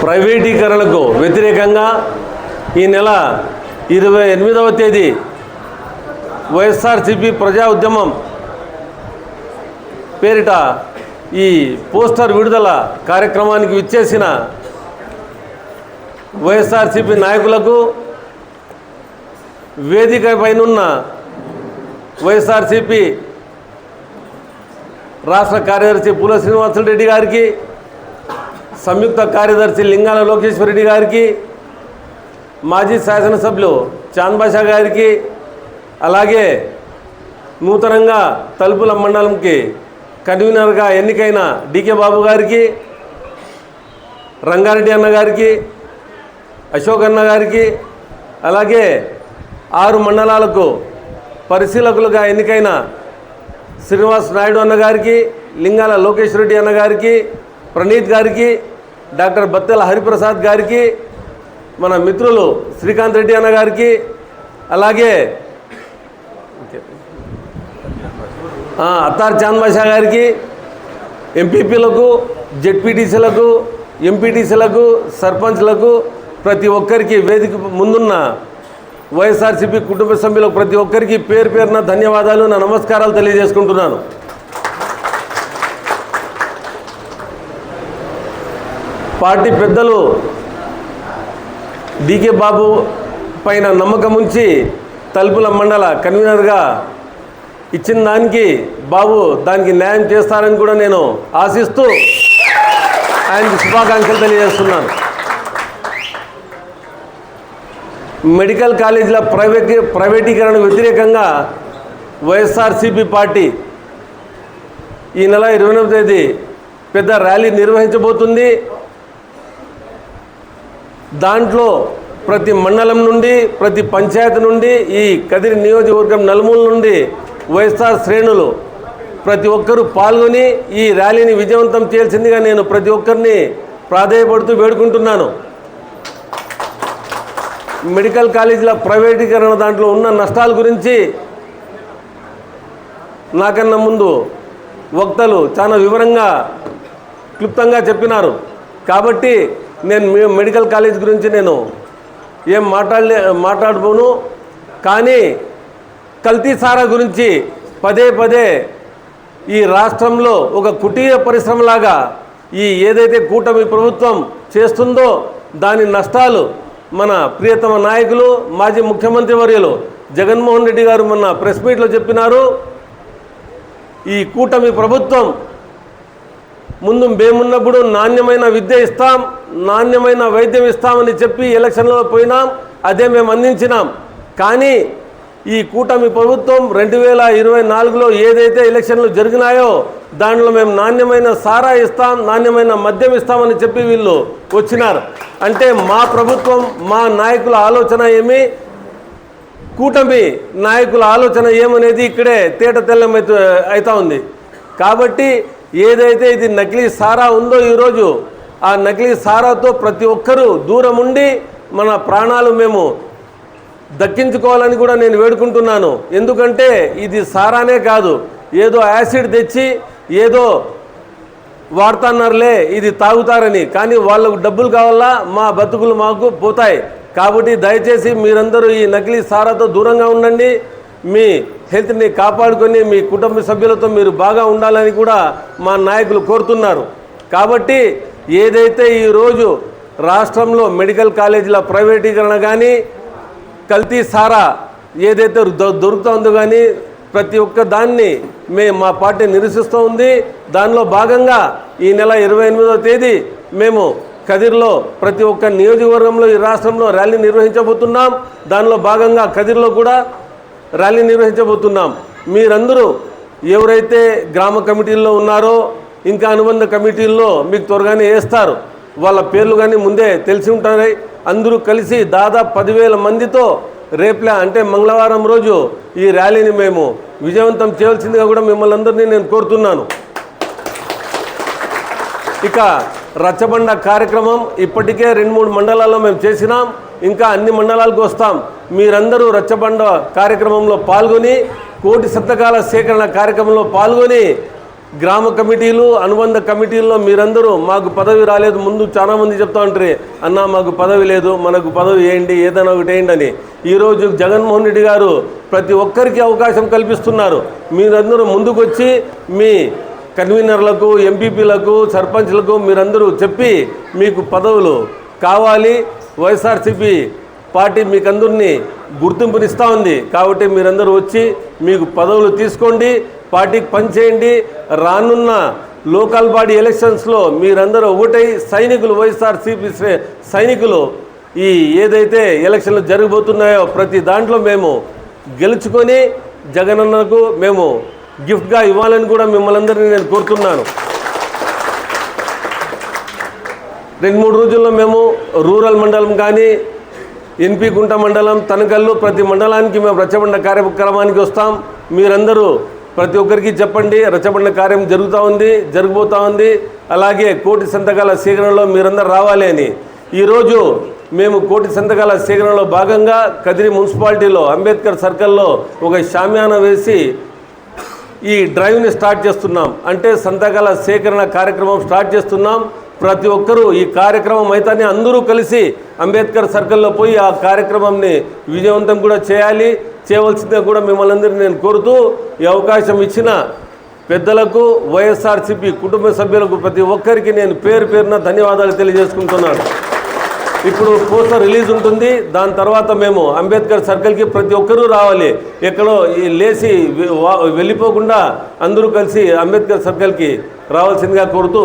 ప్రైవేటీకరణకు వ్యతిరేకంగా ఈ నెల ఇరవై ఎనిమిదవ తేదీ వైఎస్ఆర్సిపి ప్రజా ఉద్యమం పేరిట ఈ పోస్టర్ విడుదల కార్యక్రమానికి విచ్చేసిన వైఎస్ఆర్సిపి నాయకులకు వేదిక పైనున్న వైఎస్ఆర్సిపి రాష్ట్ర కార్యదర్శి పూల శ్రీనివాసరెడ్డి గారికి సంయుక్త కార్యదర్శి లింగాల లోకేశ్వరరెడ్డి గారికి మాజీ శాసనసభ్యులు చాందబాషా గారికి అలాగే నూతనంగా తలుపుల మండలంకి కన్వీనర్గా ఎన్నికైన డికే బాబు గారికి రంగారెడ్డి అన్న గారికి అశోక్ అన్న గారికి అలాగే ఆరు మండలాలకు పరిశీలకులుగా ఎన్నికైన శ్రీనివాస్ నాయుడు అన్న గారికి లింగాల లోకేశ్వరరెడ్డి రెడ్డి అన్న గారికి ప్రణీత్ గారికి డాక్టర్ బత్తెల హరిప్రసాద్ గారికి మన మిత్రులు శ్రీకాంత్ రెడ్డి అన్న గారికి అలాగే అత్తార్ చాంద్ గారికి ఎంపీపీలకు జెడ్పీటీసీలకు ఎంపీటీసీలకు సర్పంచ్లకు ప్రతి ఒక్కరికి వేదిక ముందున్న వైఎస్ఆర్సీపీ కుటుంబ సభ్యులకు ప్రతి ఒక్కరికి పేరు పేరున ధన్యవాదాలు నా నమస్కారాలు తెలియజేసుకుంటున్నాను. పార్టీ పెద్దలు డీకే బాబు పైన నమ్మకం ఉంచి తలుపుల మండల కన్వీనర్గా ఇచ్చిన దానికి బాబు దానికి న్యాయం చేస్తారని కూడా నేను ఆశిస్తూ ఆయనకి శుభాకాంక్షలు తెలియజేస్తున్నాను. మెడికల్ కాలేజీల ప్రైవేట్ ప్రైవేటీకరణ వ్యతిరేకంగా వైఎస్ఆర్సీపీ పార్టీ ఈ నెల ఇరవై ఎనిమిది తేదీ పెద్ద ర్యాలీ నిర్వహించబోతుంది. దాంట్లో ప్రతి మండలం నుండి ప్రతి పంచాయతీ నుండి ఈ కదిరి నియోజకవర్గం నలుమూల నుండి వైఎస్ఆర్ శ్రేణులు ప్రతి ఒక్కరూ పాల్గొని ఈ ర్యాలీని విజయవంతం చేయాల్సిందిగా నేను ప్రతి ఒక్కరిని ప్రాధాయపడుతూ వేడుకుంటున్నాను. మెడికల్ కాలేజీల ప్రైవేటీకరణ దాంట్లో ఉన్న నష్టాల గురించి నాకన్నా ముందు వక్తలు చాలా వివరంగా క్లుప్తంగా చెప్పినారు. కాబట్టి నేను మెడికల్ కాలేజ్ గురించి నేను ఏం మాట్లాడలే మాట్లాడబోను. కానీ కల్తీ సారా గురించి పదే పదే ఈ రాష్ట్రంలో ఒక కుటీర పరిశ్రమలాగా ఈ ఏదైతే కూటమి ప్రభుత్వం చేస్తుందో దాని నష్టాలు మన ప్రియతమ నాయకులు మాజీ ముఖ్యమంత్రి వర్యులు జగన్మోహన్ రెడ్డి గారు మొన్న ప్రెస్ మీట్లో చెప్పినారు. ఈ కూటమి ప్రభుత్వం ముందు మేమున్నప్పుడు నాణ్యమైన విద్య ఇస్తాం నాణ్యమైన వైద్యం ఇస్తామని చెప్పి ఎలక్షన్లో పోయినాం అదే మేము అందించినాం. కానీ ఈ కూటమి ప్రభుత్వం రెండు వేల ఇరవై నాలుగులో ఏదైతే ఎలక్షన్లు జరిగినాయో దాంట్లో మేము నాణ్యమైన సారా ఇస్తాం నాణ్యమైన మద్యం ఇస్తామని చెప్పి వీళ్ళు వచ్చినారు. అంటే మా ప్రభుత్వం మా నాయకుల ఆలోచన ఏమి? కూటమి నాయకుల ఆలోచన ఏమనేది ఇక్కడే తేట తెల్లం అవుతా ఉంది. కాబట్టి ఏదైతే ఇది నకిలీ సారా ఉందో ఈరోజు ఆ నకిలీ సారాతో ప్రతి ఒక్కరూ దూరం ఉండి మన ప్రాణాలు మేము దక్కించుకోవాలని కూడా నేను వేడుకుంటున్నాను. ఎందుకంటే ఇది సారానే కాదు. ఏదో యాసిడ్ తెచ్చి ఏదో వాడుతున్నారులే ఇది తాగుతారని. కానీ వాళ్ళకు డబ్బులు కావాలా? మా బతుకులు మాకు పోతాయి. కాబట్టి దయచేసి మీరందరూ ఈ నకిలీ సారాతో దూరంగా ఉండండి. మీ హెల్త్ని కాపాడుకొని మీ కుటుంబ సభ్యులతో మీరు బాగా ఉండాలని కూడా మా నాయకులు కోరుతున్నారు. కాబట్టి ఏదైతే ఈరోజు రాష్ట్రంలో మెడికల్ కాలేజీల ప్రైవేటీకరణ కానీ కల్తీ సారా ఏదైతే దొ- దొరుకుతుందో కానీ ప్రతి ఒక్క దాన్ని మే మా పార్టీ నిరసిస్తూ ఉంది. దానిలో భాగంగా ఈ నెల ఇరవై ఎనిమిదో తేదీ మేము కదిర్లో ప్రతి ఒక్క నియోజకవర్గంలో ఈ రాష్ట్రంలో ర్యాలీ నిర్వహించబోతున్నాం. దానిలో భాగంగా కదిర్లో కూడా ర్యాలీ నిర్వహించబోతున్నాం. మీరందరూ ఎవరైతే గ్రామ కమిటీల్లో ఉన్నారో ఇంకా అనుబంధ కమిటీల్లో మీకు త్వరగానే వేస్తారు. వాళ్ళ పేర్లు కానీ ముందే తెలిసి ఉంటాయి. అందరూ కలిసి దాదాపు పదివేల మందితో రేపులే అంటే మంగళవారం రోజు ఈ ర్యాలీని మేము విజయవంతం చేయవలసిందిగా కూడా మిమ్మల్ని అందరినీ నేను కోరుతున్నాను. ఇక రచ్చబండ కార్యక్రమం ఇప్పటికే రెండు మూడు మండలాల్లో మేము చేసినాం. ఇంకా అన్ని మండలాలకు వస్తాం. మీరందరూ రచ్చబండ కార్యక్రమంలో పాల్గొని కోటి శతకాల సేకరణ కార్యక్రమంలో పాల్గొని గ్రామ కమిటీలు అనుబంధ కమిటీల్లో మీరందరూ మాకు పదవి రాలేదు ముందు చాలా మంది చెప్తా ఉంటారు అన్న మాకు పదవి లేదు మనకు పదవి వేయండి ఏదైనా ఒకటి వేయండి అని. ఈరోజు జగన్మోహన్ రెడ్డి గారు ప్రతి ఒక్కరికి అవకాశం కల్పిస్తున్నారు. మీరందరూ ముందుకొచ్చి మీ కన్వీనర్లకు ఎంపీపీలకు సర్పంచ్లకు మీరందరూ చెప్పి మీకు పదవులు కావాలి వైఎస్ఆర్సీపీ పార్టీ మీకు అందరినీ గుర్తింపునిస్తూ ఉంది. కాబట్టి మీరందరూ వచ్చి మీకు పదవులు తీసుకోండి పార్టీకి పనిచేయండి. రానున్న లోకల్ బాడీ ఎలక్షన్స్లో మీరందరూ ఒకటై సైనికులు వైఎస్ఆర్సీపీ సైనికులు ఈ ఏదైతే ఎలక్షన్లు జరగబోతున్నాయో ప్రతి దాంట్లో మేము గెలుచుకొని జగనన్నకు మేము గిఫ్ట్గా ఇవ్వాలని కూడా మిమ్మల్ని అందరినీ నేను కోరుతున్నాను. రెండు మూడు రోజుల్లో మేము రూరల్ మండలం కానీ ఎన్పి గుంట మండలం తనకల్లు ప్రతి మండలానికి మేము రచ్చబండ కార్యక్రమానికి వస్తాం. మీరందరూ ప్రతి ఒక్కరికి చెప్పండి రచ్చబండ కార్యం జరుగుతూ ఉంది జరిగిపోతూ ఉంది. అలాగే కోటి సంతకాల సేకరణలో మీరందరూ రావాలి అని. ఈరోజు మేము కోటి సంతకాల సేకరణలో భాగంగా కదిరి మున్సిపాలిటీలో అంబేద్కర్ సర్కిల్లో ఒక షామ్యాన వేసి ఈ డ్రైవ్ని స్టార్ట్ చేస్తున్నాం. అంటే సంతకాల సేకరణ కార్యక్రమం స్టార్ట్ చేస్తున్నాం. ప్రతి ఒక్కరూ ఈ కార్యక్రమం అయితేనే అందరూ కలిసి అంబేద్కర్ సర్కిల్లో పోయి ఆ కార్యక్రమంని విజయవంతం కూడా చేయాలి. చేయవలసిందే కూడా మిమ్మల్ని అందరినీ నేను కోరుతూ ఈ అవకాశం ఇచ్చిన పెద్దలకు వైఎస్ఆర్సీపీ కుటుంబ సభ్యులకు ప్రతి ఒక్కరికి నేను పేరు పేరున ధన్యవాదాలు తెలియజేసుకుంటున్నాను. ఇప్పుడు పోస్టర్ రిలీజ్ ఉంటుంది. దాని తర్వాత మేము అంబేద్కర్ సర్కిల్కి ప్రతి ఒక్కరూ రావాలి. ఎక్కడో ఈ లేచి వెళ్ళిపోకుండా అందరూ కలిసి అంబేద్కర్ సర్కిల్కి రావాల్సిందిగా కోరుతూ